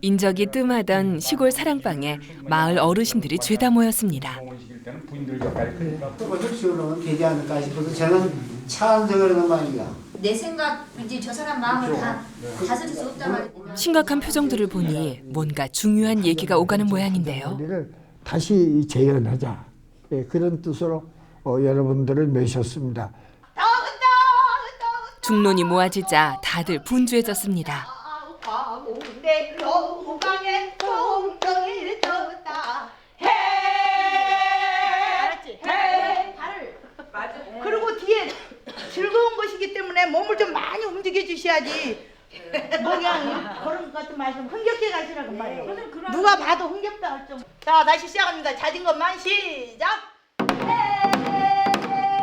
인적이 뜸하던 시골 사랑방에 마을 어르신들이 죄다 모였습니다. 또 흡수로는 되지 않을까 싶어서 저는 찬성을 말이야. 내 생각 이제 저 사람 마음을 다 다스릴 수 없단 말이야. 심각한 표정들을 보니 뭔가 중요한 얘기가 오가는 모양인데요. 우리를 다시 재현하자 예, 그런 뜻으로 어, 여러분들을 모셨습니다. 중론이 모아지자 다들 분주해졌습니다. 떴다. 해! 알았지? 해! 발을. 맞아. 그리고 뒤에 즐거운 것이기 때문에 몸을 좀 많이 움직여 주셔야지. 뭐 그냥 그런 것 같은 말씀 흥겹게 가시라고 말이에요. 누가 봐도 흥겹다 할정자 다시 시작합니다. 자진 것만 시작.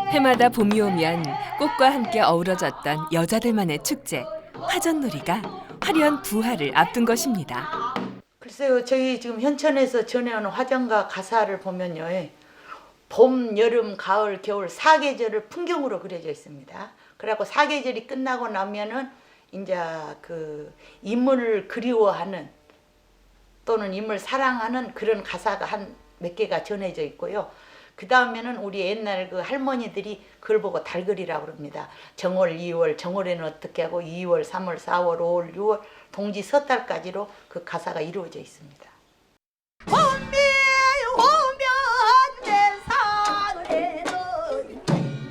해마다 봄이 오면 꽃과 함께 어우러졌던 여자들만의 축제 화전놀이가 화려한 부활을 앞둔 것입니다. 글쎄요, 저희 지금 현천에서 전해오는 화장가 가사를 보면요, 예, 봄, 여름, 가을, 겨울 사계절을 풍경으로 그려져 있습니다. 그래갖고 사계절이 끝나고 나면은 이제 그 인물을 그리워하는 또는 인물 사랑하는 그런 가사가 한 몇 개가 전해져 있고요. 그 다음에는 우리 옛날 그 할머니들이 그걸 보고 달글이라고 그럽니다. 정월, 2월, 정월에는 어떻게 하고 2월, 3월, 4월, 5월, 6월, 동지 석 달까지로 그 가사가 이루어져 있습니다.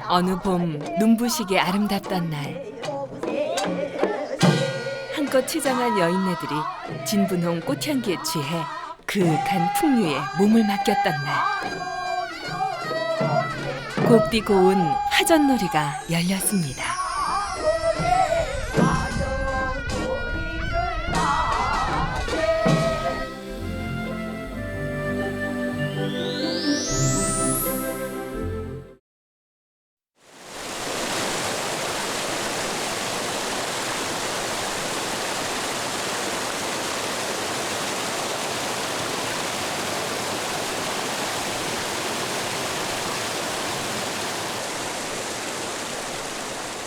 어느 봄 눈부시게 아름답던 날 한껏 치장한 여인네들이 진분홍 꽃향기에 취해 그윽한 풍류에 몸을 맡겼던 날 곱디 고운 화전놀이가 열렸습니다.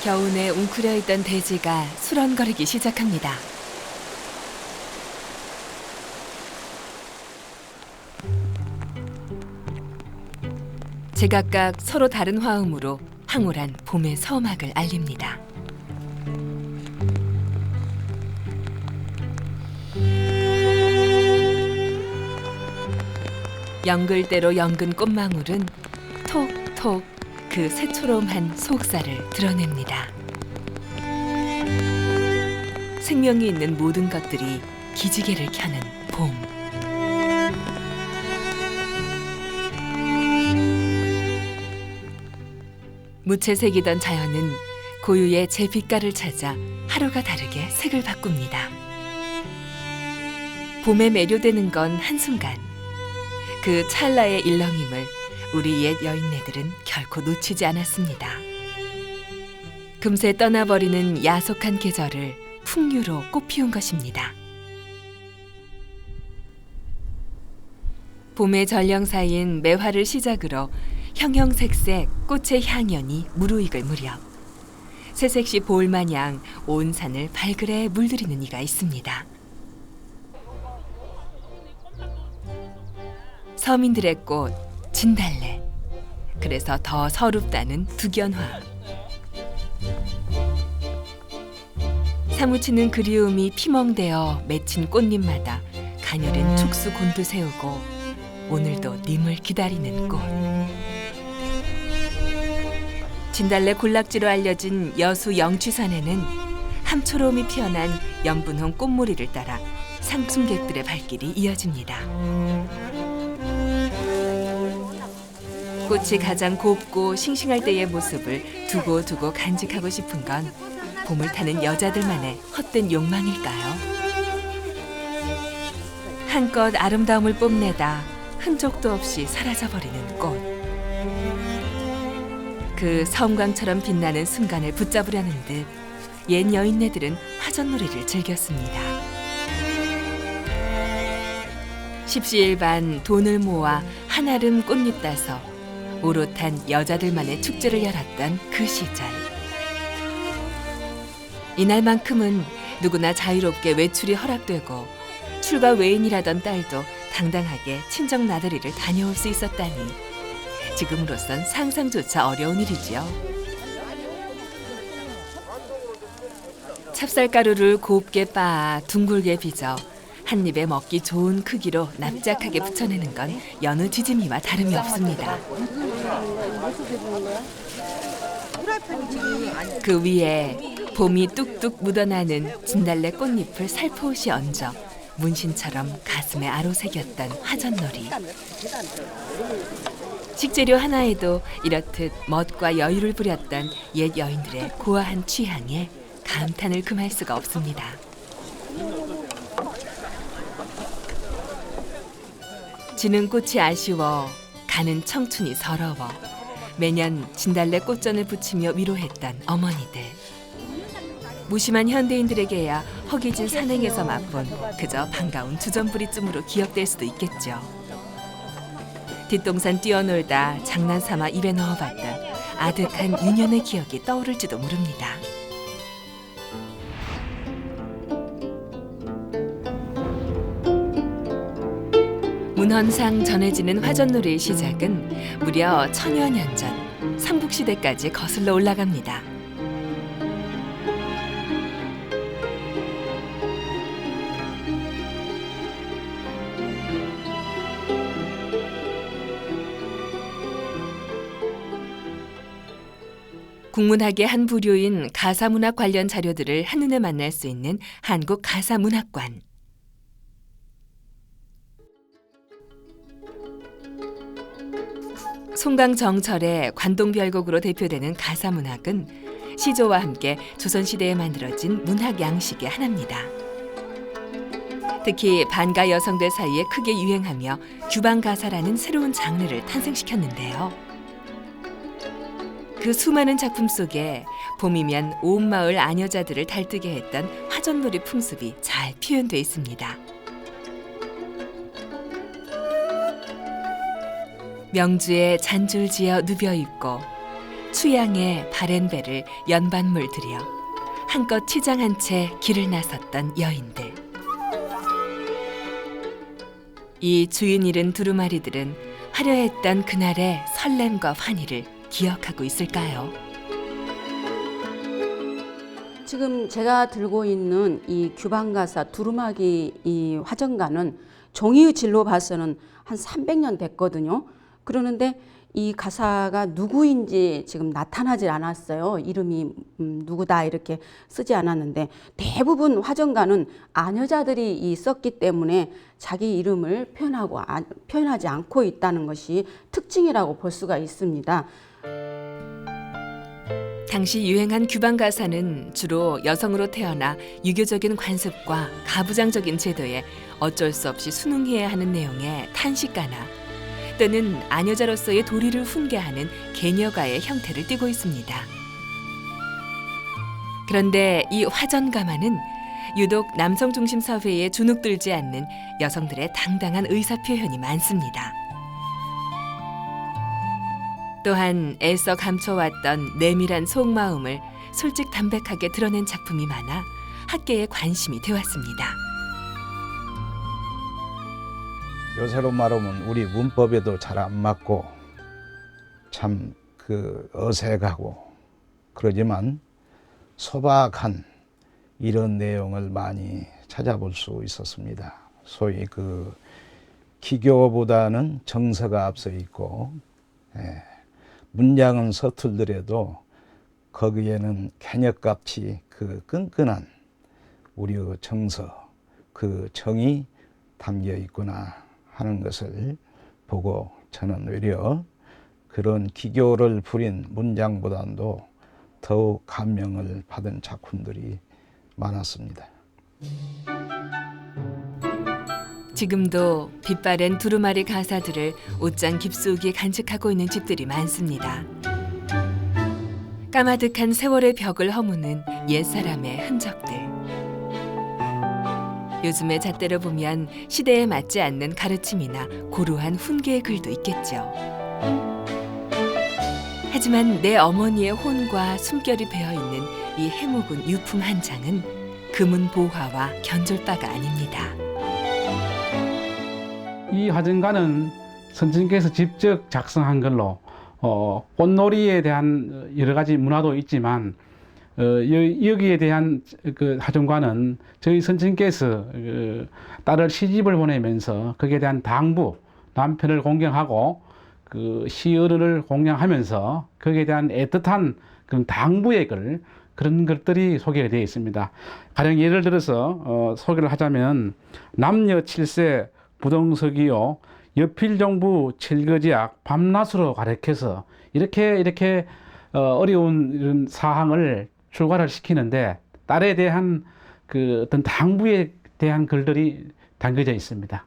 겨우내 웅크려 있던 대지가 수런거리기 시작합니다. 제각각 서로 다른 화음으로 황홀한 봄의 서막을 알립니다. 연글대로 연근 꽃망울은 톡톡 그 새초롬한 속살을 드러냅니다. 생명이 있는 모든 것들이 기지개를 켜는 봄. 무채색이던 자연은 고유의 제 빛깔을 찾아 하루가 다르게 색을 바꿉니다. 봄에 매료되는 건 한순간. 그 찰나의 일렁임을 우리 옛 여인네들은 결코 놓치지 않았습니다. 금세 떠나버리는 야속한 계절을 풍류로 꽃피운 것입니다. 봄의 전령사인 매화를 시작으로 형형색색 꽃의 향연이 무르익을 무렵 새색시 볼마냥 온 산을 발그레 물들이는 이가 있습니다. 서민들의 꽃 진달래. 그래서 더 서럽다는 두견화. 사무치는 그리움이 피멍되어 맺힌 꽃잎마다 가녀린 촉수 곤두 세우고 오늘도 님을 기다리는 꽃. 진달래 군락지로 알려진 여수 영취산에는 함초롬이 피어난 연분홍 꽃무리를 따라 상승객들의 발길이 이어집니다. 꽃이 가장 곱고 싱싱할 때의 모습을 두고두고 간직하고 싶은 건 봄을 타는 여자들만의 헛된 욕망일까요? 한껏 아름다움을 뽐내다 흔적도 없이 사라져버리는 꽃. 그 성광처럼 빛나는 순간을 붙잡으려는 듯 옛 여인네들은 화전놀이를 즐겼습니다. 십시일반 돈을 모아 한아름 꽃잎 따서 오롯한 여자들만의 축제를 열었던 그 시절. 이날만큼은 누구나 자유롭게 외출이 허락되고 출가 외인이라던 딸도 당당하게 친정 나들이를 다녀올 수 있었다니 지금으로선 상상조차 어려운 일이지요. 찹쌀가루를 곱게 빻아 둥글게 빚어 한 입에 먹기 좋은 크기로 납작하게 붙여내는 건 여느 지짐이와 다름이 없습니다. 그 위에 봄이 뚝뚝 묻어나는 진달래 꽃잎을 살포시 얹어 문신처럼 가슴에 아로새겼던 화전놀이. 식재료 하나에도 이렇듯 멋과 여유를 부렸던 옛 여인들의 고아한 취향에 감탄을 금할 수가 없습니다. 지는 꽃이 아쉬워 가는 청춘이 서러워 매년 진달래 꽃전을 붙이며 위로했던 어머니들. 무심한 현대인들에게야 허기진 산행에서 맛본 그저 반가운 주전부리쯤으로 기억될 수도 있겠죠. 뒷동산 뛰어놀다 장난삼아 입에 넣어봤던 아득한 유년의 기억이 떠오를지도 모릅니다. 문헌상 전해지는 화전놀이의 시작은 무려 천여 년 전 삼국시대까지 거슬러 올라갑니다. 국문학의 한 부류인 가사문학 관련 자료들을 한눈에 만날 수 있는 한국 가사문학관. 송강정철의 관동별곡으로 대표되는 가사문학은 시조와 함께 조선시대에 만들어진 문학 양식의 하나입니다. 특히 반가 여성들 사이에 크게 유행하며 규방가사라는 새로운 장르를 탄생시켰는데요. 그 수많은 작품 속에 봄이면 온 마을 아녀자들을 달뜨게 했던 화전놀이 풍습이 잘 표현돼 있습니다. 명주에 잔줄 지어 누벼 입고 추양에 바랜 배를 연반물 들여 한껏 치장한 채 길을 나섰던 여인들. 이 주인 잃은 두루마리들은 화려했던 그날의 설렘과 환희를 기억하고 있을까요? 지금 제가 들고 있는 이 규방가사 두루마기 이 화전가는 종이의 질로 봐서는 한 300년 됐거든요. 그러는데 이 가사가 누구인지 지금 나타나질 않았어요. 이름이 음, 누구다 이렇게 쓰지 않았는데 대부분 화전가는 아녀자들이 이 썼기 때문에 자기 이름을 표현하고 아, 표현하지 않고 있다는 것이 특징이라고 볼 수가 있습니다. 당시 유행한 규방 가사는 주로 여성으로 태어나 유교적인 관습과 가부장적인 제도에 어쩔 수 없이 순응해야 하는 내용의 탄식가나 또는 아녀자로서의 도리를 훈계하는 개녀가의 형태를 띠고 있습니다. 그런데 이 화전가마는 유독 남성 중심 사회에 주눅들지 않는 여성들의 당당한 의사 표현이 많습니다. 또한 애써 감춰왔던 내밀한 속마음을 솔직 담백하게 드러낸 작품이 많아 학계의 관심이 되었습니다. 요새로 말하면 우리 문법에도 잘 안 맞고 참 그 어색하고 그러지만 소박한 이런 내용을 많이 찾아볼 수 있었습니다. 소위 그 기교보다는 정서가 앞서 있고 예, 문장은 서툴더라도 거기에는 개념같이 그 끈끈한 우리의 정서, 그 정이 담겨 있구나 하는 것을 보고 저는 오히려 그런 기교를 부린 문장보다도 더욱 감명을 받은 작품들이 많았습니다. 지금도 빛바랜 두루마리 가사들을 옷장 깊숙이 간직하고 있는 집들이 많습니다. 까마득한 세월의 벽을 허무는 옛사람의 흔적들. 요즘의 잣대로 보면 시대에 맞지 않는 가르침이나 고루한 훈계의 글도 있겠죠. 하지만 내 어머니의 혼과 숨결이 배어 있는 이 해묵은 유품 한 장은 금은 보화와 견줄 바가 아닙니다. 이 화전가는 선생님께서 직접 작성한 걸로 어, 꽃놀이에 대한 여러 가지 문화도 있지만 어, 여, 여기에 대한 그 화전가는 저희 선생님께서 그 딸을 시집을 보내면서 거기에 대한 당부 남편을 공경하고 그 시어른을 공양하면서 거기에 대한 애틋한 그런 당부의 글 그런 것들이 소개가 되어 있습니다. 가령 예를 들어서 어, 소개를 하자면 남녀 칠세 부동석이요 여필 정부 칠거지약 밤낮으로 가르쳐서 이렇게 이렇게 어, 어려운 이런 사항을 출가를 시키는데 딸에 대한 그 어떤 당부에 대한 글들이 담겨져 있습니다.